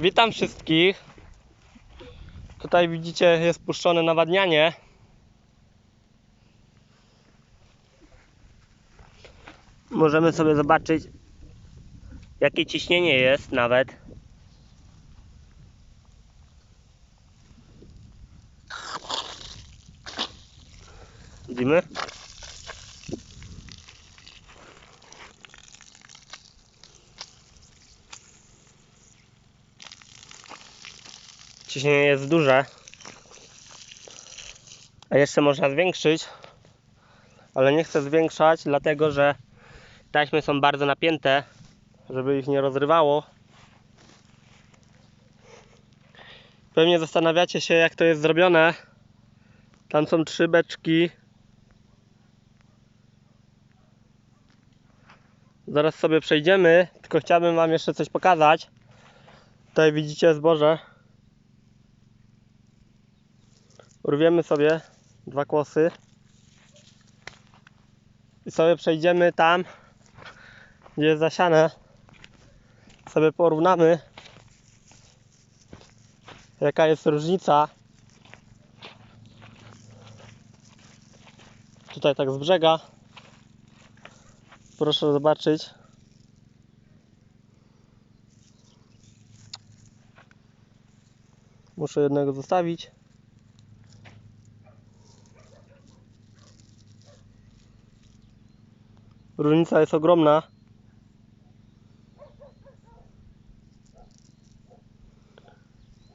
Witam wszystkich. Tutaj widzicie jest puszczone nawadnianie. Możemy sobie zobaczyć jakie ciśnienie jest nawet. Widzimy? Ciśnienie jest duże. A jeszcze można zwiększyć. Ale nie chcę zwiększać, dlatego że taśmy są bardzo napięte, żeby ich nie rozrywało. Pewnie zastanawiacie się, jak to jest zrobione. Tam są trzy beczki. Zaraz sobie przejdziemy, tylko chciałbym Wam jeszcze coś pokazać. Tutaj widzicie zboże. Urwiemy sobie dwa kłosy. I sobie przejdziemy tam, gdzie jest zasiane. Sobie porównamy, jaka jest różnica. Tutaj tak z brzega. Proszę zobaczyć. Muszę jednego zostawić. Różnica jest ogromna.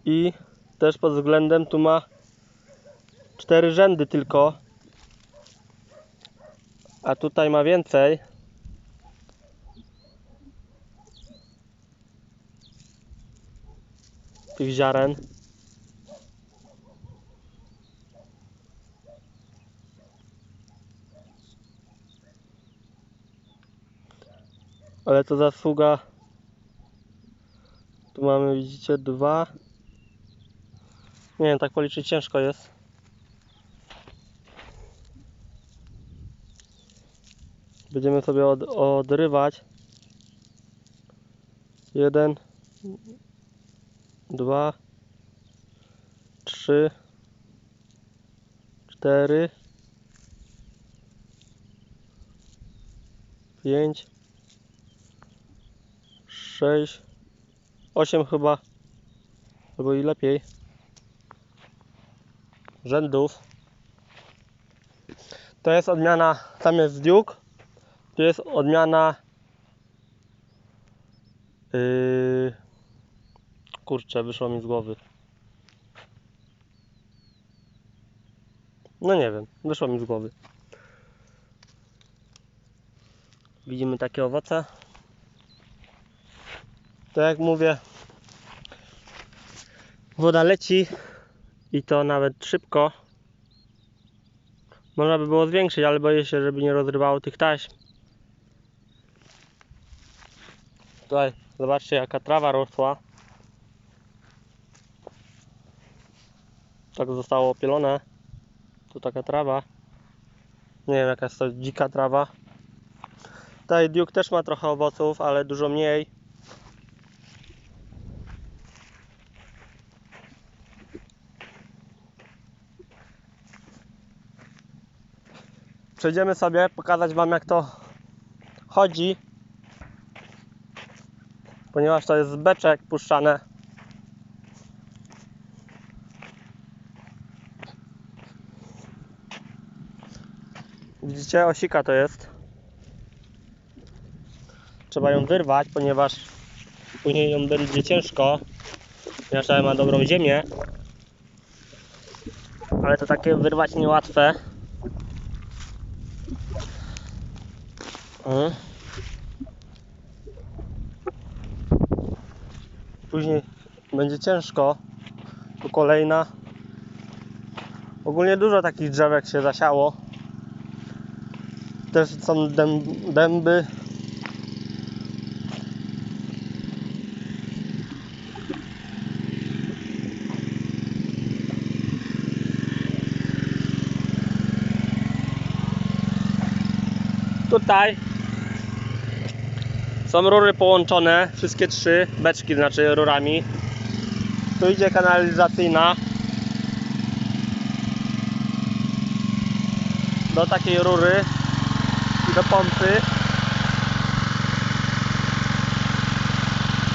I też pod względem tu ma cztery rzędy tylko. A tutaj ma więcej. Tych ziaren. Ale to zasługa. Tu mamy, widzicie, dwa. Nie wiem, tak policzyć ciężko jest. Będziemy sobie od, odrywać. Jeden, dwa, trzy, cztery, pięć, sześć, osiem chyba, albo i lepiej rzędów. To jest odmiana, tam jest Duke, tu jest odmiana yy, kurczę, wyszło mi z głowy. No nie wiem, wyszło mi z głowy. Widzimy takie owoce. To jak mówię, woda leci i to nawet szybko. Można by było zwiększyć, ale boję się, żeby nie rozrywało tych taśm. Tutaj zobaczcie jaka trawa rosła. Tak zostało opielone. Tu taka trawa. Nie wiem jaka jest to dzika trawa. Tutaj Duke też ma trochę owoców, ale dużo mniej. Przejdziemy sobie, pokazać Wam jak to chodzi. Ponieważ to jest z beczek puszczane. Widzicie, osika to jest. Trzeba ją wyrwać, ponieważ później ją będzie ciężko. Ponieważ ma dobrą ziemię. Ale to takie wyrwać niełatwe. Później będzie ciężko. Tu kolejna. Ogólnie dużo takich drzewek się zasiało. Też są dęb, dęby. Tutaj Są rury połączone, wszystkie trzy, beczki znaczy rurami. Tu idzie kanalizacyjna. Do takiej rury i do pompy.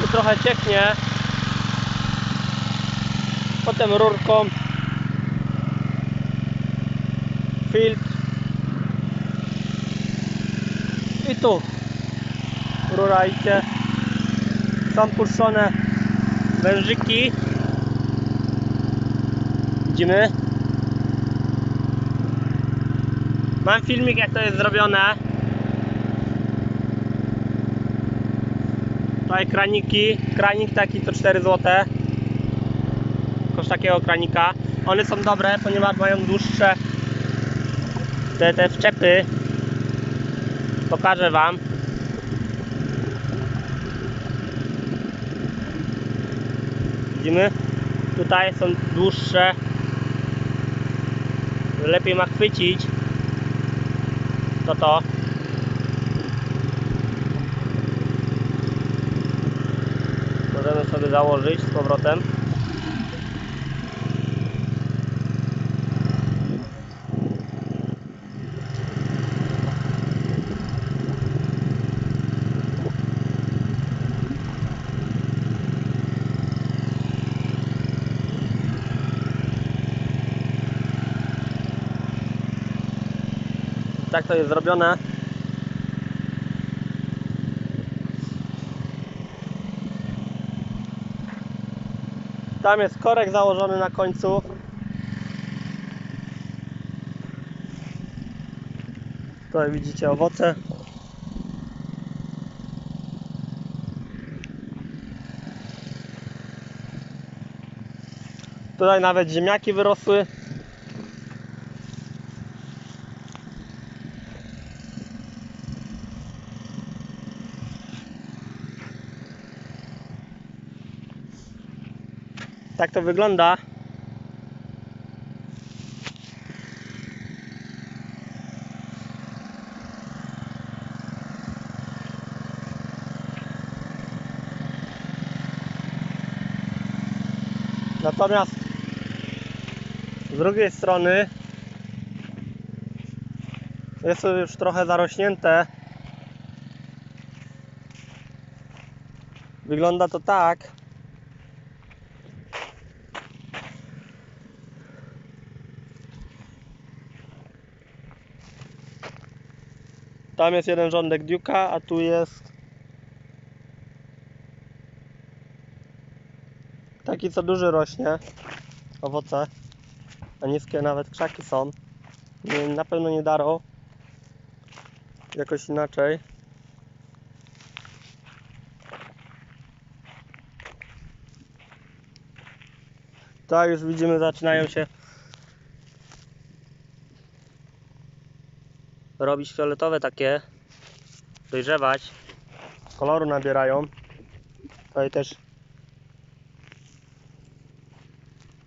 Tu trochę cieknie. Potem rurką filtr i tu rura idzie są puszczone wężyki. Widzimy. Mam filmik jak to jest zrobione. Tutaj kraniki kranik taki to 4 zł koszt takiego kranika. One są dobre ponieważ mają dłuższe te, te wczepy. Pokażę wam widzimy. Tutaj są dłuższe. Lepiej ma chwycić. To to. Możemy sobie założyć z powrotem tak to jest zrobione. Tam jest korek założony na końcu. Tutaj widzicie owoce. Tutaj nawet ziemniaki wyrosły. Tak to wygląda. Natomiast z drugiej strony jest już trochę zarośnięte. Wygląda to tak, Tam jest jeden rządek Duke'a, a tu jest taki co duży rośnie owoce, a niskie nawet krzaki są. Na pewno nie darą. Jakoś inaczej. Tak, już widzimy, zaczynają się robić fioletowe takie, dojrzewać, koloru nabierają. Tutaj też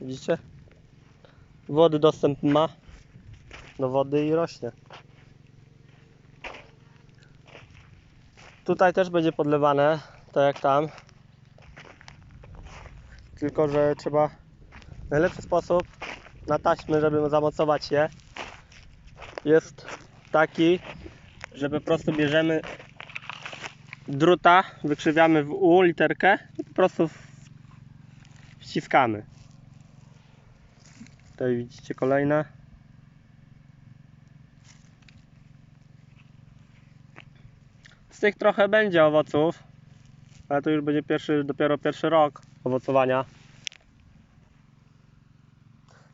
widzicie? Wody dostęp ma do wody i rośnie. Tutaj też będzie podlewane, tak jak tam. Tylko, że trzeba najlepszy sposób na taśmę, żeby zamocować je jest taki, że po prostu bierzemy druta, wykrzywiamy w U literkę i po prostu wciskamy. Tutaj widzicie kolejne. Z tych trochę będzie owoców, ale to już będzie pierwszy, dopiero pierwszy rok owocowania.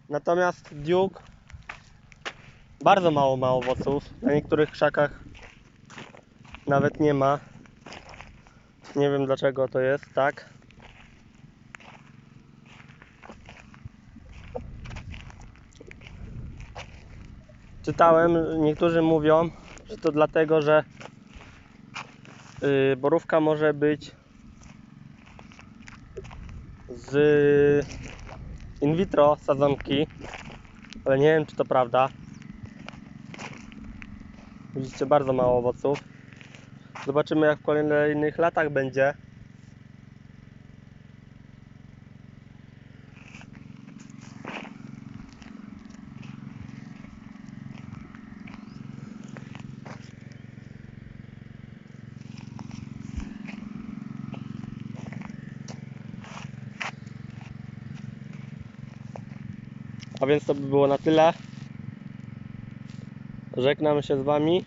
Natomiast Duke bardzo mało ma owoców. Na niektórych krzakach nawet nie ma. Nie wiem dlaczego to jest tak. Czytałem, niektórzy mówią, że to dlatego, że yy, borówka może być z in vitro sadzonki, ale nie wiem czy to prawda. Widzicie bardzo mało owoców. Zobaczymy jak w kolejnych latach będzie. A więc to by było na tyle. Żegnam się z Wami.